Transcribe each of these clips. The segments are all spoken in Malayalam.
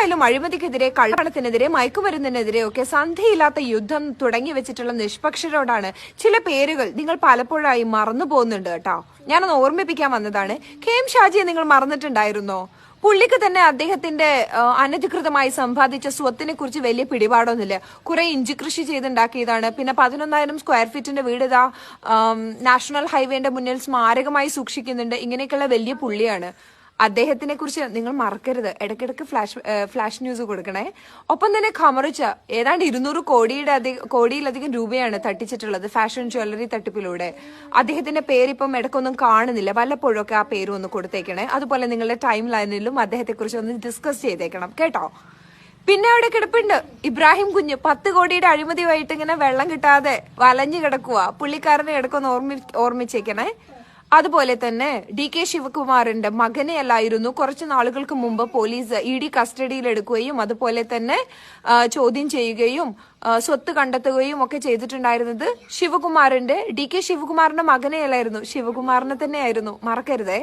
എന്തായാലും അഴിമതിക്കെതിരെ കള്ളപ്പണത്തിനെതിരെ മയക്കുമരുന്നിനെതിരെ ഒക്കെ സന്ധിയില്ലാത്ത യുദ്ധം തുടങ്ങി വെച്ചിട്ടുള്ള നിഷ്പക്ഷരോടാണ് ചില പേരുകൾ നിങ്ങൾ പലപ്പോഴായി മറന്നു പോകുന്നുണ്ട് കേട്ടോ. ഞാനൊന്ന് ഓർമ്മിപ്പിക്കാൻ വന്നതാണ്. കെ എം ഷാജിയെ നിങ്ങൾ മറന്നിട്ടുണ്ടായിരുന്നോ? പുള്ളിക്ക് തന്നെ അദ്ദേഹത്തിന്റെ അനധികൃതമായി സമ്പാദിച്ച സ്വത്തിനെ കുറിച്ച് വലിയ പിടിപാടൊന്നുമില്ല. കുറെ ഇഞ്ചി കൃഷി ചെയ്തുണ്ടാക്കിയതാണ്. പിന്നെ പതിനൊന്നായിരം സ്ക്വയർ ഫീറ്റിന്റെ വീട് ഇതാ നാഷണൽ ഹൈവേന്റെ മുന്നിൽ സ്മാരകമായി സൂക്ഷിക്കുന്നുണ്ട്. ഇങ്ങനെയൊക്കെയുള്ള വലിയ പുള്ളിയാണ്. അദ്ദേഹത്തിനെ കുറിച്ച് നിങ്ങൾ മറക്കരുത്. ഇടയ്ക്കിടയ്ക്ക് ഫ്ലാഷ് ഫ്ലാഷ് ന്യൂസ് കൊടുക്കണേ. ഒപ്പം തന്നെ ഖമറിച്ച ഏതാണ്ട് ഇരുന്നൂറ് കോടിയുടെ അധികം കോടിയിലധികം രൂപയാണ് തട്ടിച്ചിട്ടുള്ളത് ഫാഷൻ ജ്വല്ലറി തട്ടിപ്പിലൂടെ. അദ്ദേഹത്തിന്റെ പേരിപ്പം ഇടയ്ക്കൊന്നും കാണുന്നില്ല. വല്ലപ്പോഴൊക്കെ ആ പേര് ഒന്ന് കൊടുത്തേക്കണേ. അതുപോലെ നിങ്ങളുടെ ടൈം ലൈനിലും അദ്ദേഹത്തെ കുറിച്ച് ഒന്ന് ഡിസ്കസ് ചെയ്തേക്കണം. കേട്ടോ? പിന്നെ അവിടെ കിടപ്പുണ്ട്. ഇബ്രാഹിം കുഞ്ഞ് പത്ത് കോടിയുടെ അഴിമതിയുമായിട്ട് ഇങ്ങനെ വെള്ളം കിട്ടാതെ വലഞ്ഞു കിടക്കുക പുള്ളിക്കാരനെ ഇടയ്ക്കൊന്ന് ഓർമ്മി ഓർമ്മിച്ചേക്കണേ. അതുപോലെ തന്നെ ഡി കെ ശിവകുമാറിന്റെ മകനെയല്ലായിരുന്നു. കുറച്ച് നാളുകൾക്ക് മുമ്പ് പോലീസ് ഇ ഡി കസ്റ്റഡിയിലെടുക്കുകയും അതുപോലെ തന്നെ ചോദ്യം ചെയ്യുകയും സ്വത്ത് കണ്ടെത്തുകയും ഒക്കെ ചെയ്തിട്ടുണ്ടായിരുന്നത് ശിവകുമാറിന്റെ ഡി കെ ശിവകുമാറിന്റെ മകനെയല്ലായിരുന്നു. ശിവകുമാറിനെ തന്നെയായിരുന്നു. മറക്കരുതേ.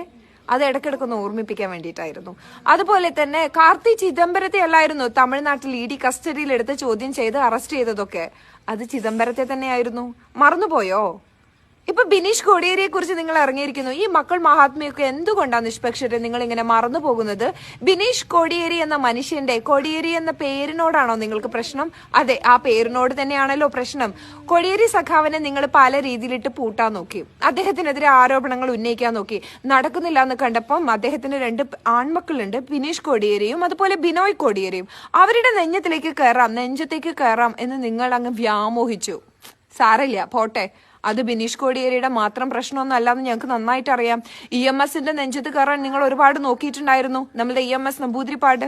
അത് ഇടയ്ക്കിടയ്ക്കൊന്ന് ഓർമ്മിപ്പിക്കാൻ വേണ്ടിയിട്ടായിരുന്നു. അതുപോലെ തന്നെ കാർത്തി ചിദംബരത്തെ അല്ലായിരുന്നു തമിഴ്നാട്ടിൽ ഇ ഡി കസ്റ്റഡിയിലെടുത്ത് ചോദ്യം ചെയ്ത് അറസ്റ്റ് ചെയ്തതൊക്കെ. അത് ചിദംബരത്തെ തന്നെയായിരുന്നു. മറന്നുപോയോ? ഇപ്പൊ ബിനീഷ് കോടിയേരിയെ കുറിച്ച് നിങ്ങൾ ഇറങ്ങിയിരിക്കുന്നു. ഈ മക്കൾ മഹാത്മയൊക്കെ എന്തുകൊണ്ടാണ് നിഷ്പക്ഷരെ നിങ്ങൾ ഇങ്ങനെ മറന്നു പോകുന്നത്? ബിനീഷ് കോടിയേരി എന്ന മനുഷ്യന്റെ കോടിയേരി എന്ന പേരിനോടാണോ നിങ്ങൾക്ക് പ്രശ്നം? അതെ ആ പേരിനോട് തന്നെയാണല്ലോ പ്രശ്നം. കോടിയേരി സഖാവിനെ നിങ്ങൾ പല രീതിയിലിട്ട് പൂട്ടാൻ നോക്കി. അദ്ദേഹത്തിനെതിരെ ആരോപണങ്ങൾ ഉന്നയിക്കാൻ നോക്കി. നടക്കുന്നില്ല എന്ന് കണ്ടപ്പം അദ്ദേഹത്തിന് രണ്ട് ആൺമക്കളുണ്ട്. ബിനീഷ് കോടിയേരിയും അതുപോലെ ബിനോയ് കോടിയേരിയും. അവരുടെ നെഞ്ഞത്തിലേക്ക് കയറാം നെഞ്ചത്തേക്ക് കയറാം എന്ന് നിങ്ങൾ അങ്ങ് വ്യാമോഹിച്ചു. സാരമില്ല പോട്ടെ. അത് ബിനീഷ് കോടിയേരിയുടെ മാത്രം പ്രശ്നമൊന്നും അല്ലാന്ന് ഞങ്ങൾക്ക് നന്നായിട്ട് അറിയാം ഇ എം എസിന്റെ നെഞ്ചത്ത് കയറാൻ നിങ്ങൾ ഒരുപാട് നോക്കിയിട്ടുണ്ടായിരുന്നു. നമ്മുടെ ഇ എം എസ് നമ്പൂതിരിപ്പാട്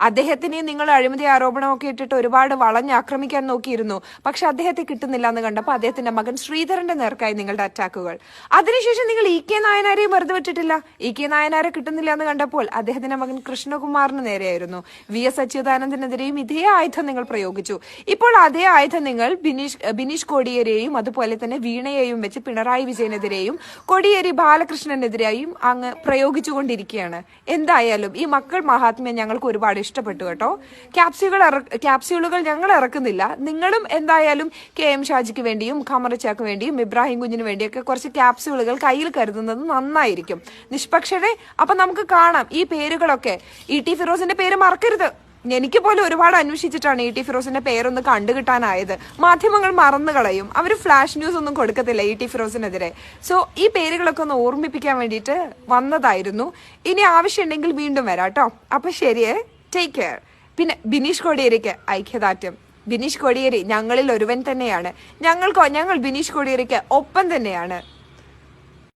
അദ്ദേഹത്തിനെയും നിങ്ങൾ അഴിമതി ആരോപണമൊക്കെ ഇട്ടിട്ട് ഒരുപാട് വളഞ്ഞാക്രമിക്കാൻ നോക്കിയിരുന്നു. പക്ഷെ അദ്ദേഹത്തെ കിട്ടുന്നില്ല എന്ന് കണ്ടപ്പോൾ അദ്ദേഹത്തിന്റെ മകൻ ശ്രീധരന്റെ നേർക്കായി നിങ്ങളുടെ അറ്റാക്കുകൾ അതിനുശേഷം നിങ്ങൾ ഇ കെ നായനാരെയും വെറുതെ വിട്ടിട്ടില്ല? ഇ കെ നായനാരെ കിട്ടുന്നില്ല എന്ന് കണ്ടപ്പോൾ അദ്ദേഹത്തിന്റെ മകൻ കൃഷ്ണകുമാറിന് നേരെയായിരുന്നു. വി എസ് അച്യുതാനന്ദനെതിരെയും ഇതേ ആയുധം നിങ്ങൾ പ്രയോഗിച്ചു. ഇപ്പോൾ അതേ ആയുധം നിങ്ങൾ ബിനീഷ് ബിനീഷ് കോടിയേരിയെയും അതുപോലെ തന്നെ വീണയെയും വെച്ച് പിണറായി വിജയനെതിരെയും കോടിയേരി ബാലകൃഷ്ണനെതിരെയും അങ്ങ് പ്രയോഗിച്ചുകൊണ്ടിരിക്കുകയാണ്. എന്തായാലും ഈ മക്കൾ മഹാത്മ്യം ഞങ്ങൾക്ക് ഒരുപാട് ഇഷ്ടപ്പെട്ടു കേട്ടോ. ക്യാപ്സ്യൂകൾ ക്യാപ്സ്യൂളുകൾ ഞങ്ങൾ ഇറക്കുന്നില്ല. നിങ്ങളും എന്തായാലും കെ എം ഷാജിക്ക് വേണ്ടിയും ഖമറച്ചാക്ക് വേണ്ടിയും ഇബ്രാഹിം കുഞ്ഞിന് വേണ്ടിയൊക്കെ കുറച്ച് ക്യാപ്സ്യൂളുകൾ കയ്യിൽ കരുതുന്നത് നന്നായിരിക്കും. നിഷ്പക്ഷരെ അപ്പൊ നമുക്ക് കാണാം. ഈ പേരുകളൊക്കെ ഇ ടി ഫിറോസിന്റെ പേര് മറക്കരുത്. എനിക്ക് പോലും ഒരുപാട് അന്വേഷിച്ചിട്ടാണ് ഇ ടി ഫിറോസിന്റെ പേരൊന്ന് കണ്ടുകിട്ടാനായത്. മാധ്യമങ്ങൾ മറന്നു കളയും. അവർ ഫ്ലാഷ് ന്യൂസ് ഒന്നും കൊടുക്കത്തില്ല ഇ ടി ഫിറോസിനെതിരെ. സോ ഈ പേരുകളൊക്കെ ഒന്ന് ഓർമ്മിപ്പിക്കാൻ വേണ്ടിയിട്ട് വന്നതായിരുന്നു. ഇനി ആവശ്യമുണ്ടെങ്കിൽ വീണ്ടും വരാം കേട്ടോ. അപ്പൊ ശരിയേ. ടേക്ക് കെയർ പിന്നെ ബിനീഷ് കോടിയേരിക്ക് ഐക്യദാർഢ്യം. ബിനീഷ് കോടിയേരി ഞങ്ങളിൽ ഒരുവൻ തന്നെയാണ്. ഞങ്ങൾക്കോ ഞങ്ങൾ ബിനീഷ് കോടിയേരിക്ക് ഒപ്പം തന്നെയാണ്.